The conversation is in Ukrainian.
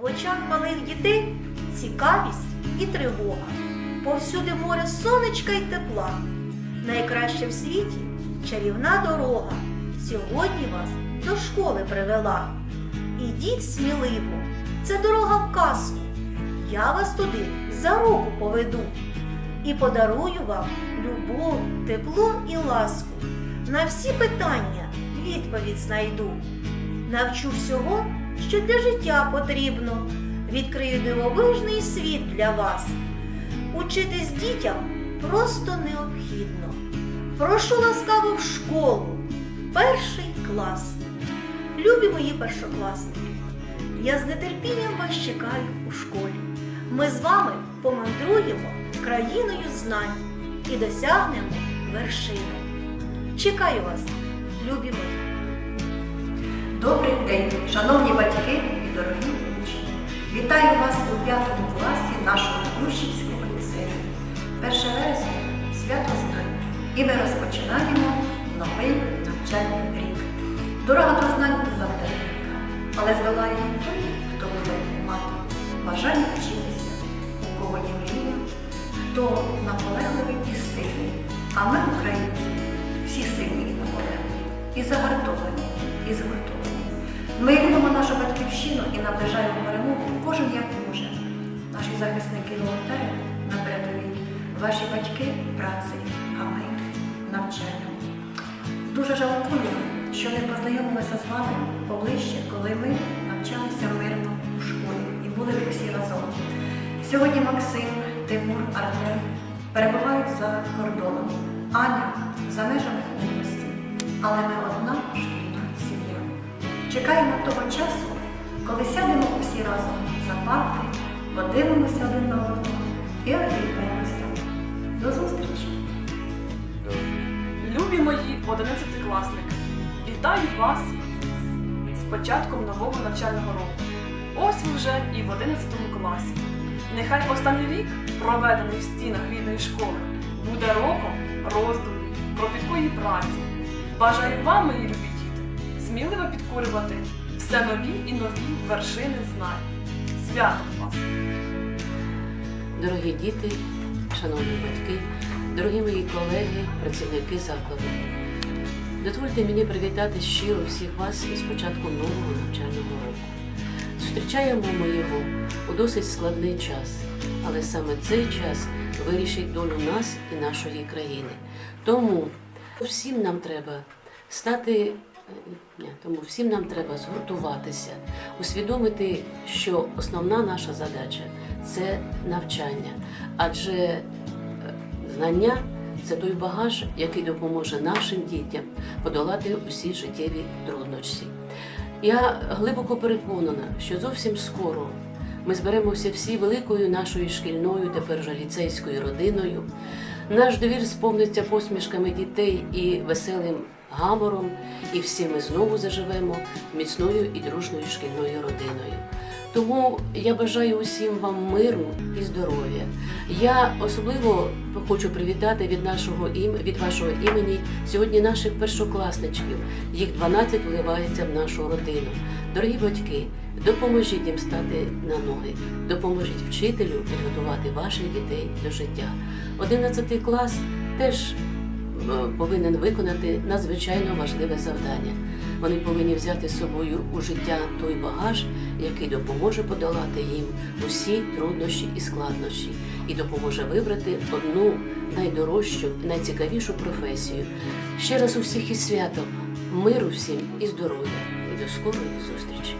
В очах малих дітей цікавість і тривога. Повсюди море сонечка й тепла. Найкраще в світі чарівна дорога. Сьогодні вас до школи привела. Ідіть сміливо, це дорога в казку. Я вас туди за руку поведу і подарую вам любов, тепло і ласку. На всі питання відповідь знайду. Навчу всього, що для життя потрібно. Відкрию дивовижний світ для вас. Учитись дітям просто необхідно. Прошу ласкаво в школу, в перший клас. Любі мої першокласники, я з нетерпінням вас чекаю у школі. Ми з вами помандруємо країною знань і досягнемо вершини. Чекаю вас, любі мої. Добрий день, шановні батьки і дорогі учні. Вітаю вас у п'ятому класі нашого Гущівського ліцею. 1 вересня свято знань. І ми розпочинаємо новий навчальний рік. Дорога до знань завданника, але здолає той, хто буде мати бажання вчитися, у кого є мрія, хто наполегливий і сильний. А ми, українці, всі сильні і наполегливі, і загартовані, і згуртовані. Ми любимо нашу батьківщину і наближаємо перемогу кожен як може. Наші захисники волонтери на передовій, ваші батьки працею, а ми навчанням. Дуже жалкую, що не познайомилися з вами поближче, коли ми навчалися мирно у школі і були всі разом. Сьогодні Максим, Тимур, Артем перебувають за кордоном, Аня за межами області, але ми одна. Чекаємо того часу, коли сядемо усі разом за парти, подивимося один на одного і обіймемося. До зустрічі! Любі мої одинадцятикласники, вітаю вас з початком нового навчального року. Ось ви вже і в 11 класі. Нехай останній рік, проведений в стінах рідної школи, буде роком роздумів, кропіткої праці. Бажаю вам, мої любі сміливо підкорювати все нові і нові вершини знань. Святом вас! Дорогі діти, шановні батьки, дорогі мої колеги, працівники закладу. Дозвольте мені привітати щиро всіх вас із початком нового навчального року. Зустрічаємо ми його у досить складний час, але саме цей час вирішить долю нас і нашої країни. Тому всім нам треба стати. Тому всім нам треба згуртуватися, усвідомити, що основна наша задача це навчання, адже е, знання це той багаж, який допоможе нашим дітям подолати усі життєві труднощі. Я глибоко переконана, що зовсім скоро ми зберемося всі великою нашою шкільною, тепер вже ліцейською родиною. Наш двір сповниться посмішками дітей і веселим гамором, і всі ми знову заживемо міцною і дружною шкільною родиною. Тому я бажаю усім вам миру і здоров'я. Я особливо хочу привітати від нашого ім, від вашого імені сьогодні наших першокласничків. Їх 12 вливається в нашу родину. Дорогі батьки, допоможіть їм стати на ноги, допоможіть вчителю підготувати ваших дітей до життя. 11 клас теж повинен виконати надзвичайно важливе завдання. Вони повинні взяти з собою у життя той багаж, який допоможе подолати їм усі труднощі і складнощі, і допоможе вибрати одну найдорожчу, найцікавішу професію. Ще раз усіх із святом, миру всім і здоров'я, і до скорої зустрічі!